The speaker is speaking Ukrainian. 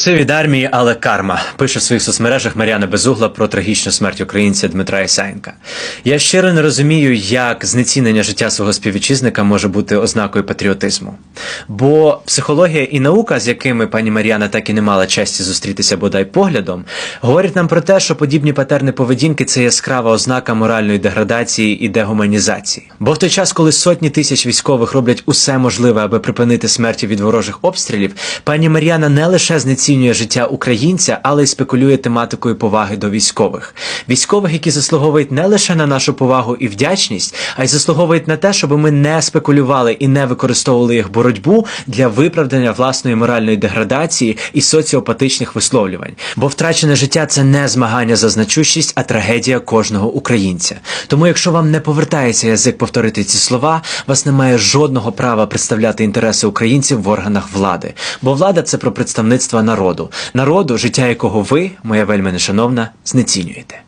Це від армії, але карма. Пише в своїх соцмережах Мар'яна Безугла про трагічну смерть українця Дмитра Ісаєнка. Я щиро не розумію, як знецінення життя свого співвітчизника може бути ознакою патріотизму. Бо психологія і наука, з якими пані Мар'яна так і не мала честі зустрітися бодай поглядом, говорять нам про те, що подібні патерни поведінки це яскрава ознака моральної деградації і дегуманізації. Бо в той час, коли сотні тисяч військових роблять усе можливе, аби припинити смерті від ворожих обстрілів, пані Мар'яна не лише знецінює життя українця, але й спекулює тематикою поваги до військових. Військових, які заслуговують не лише на нашу повагу і вдячність, а й заслуговують на те, щоб ми не спекулювали і не використовували їх боротьбу для виправдання власної моральної деградації і соціопатичних висловлювань. Бо втрачене життя це не змагання за значущість, а трагедія кожного українця. Тому, якщо вам не повертається язик повторити ці слова, вас немає жодного права представляти інтереси українців в органах влади. Бо влада це про представництво народу, народу, життя якого ви, моя вельми нешановна, знецінюєте.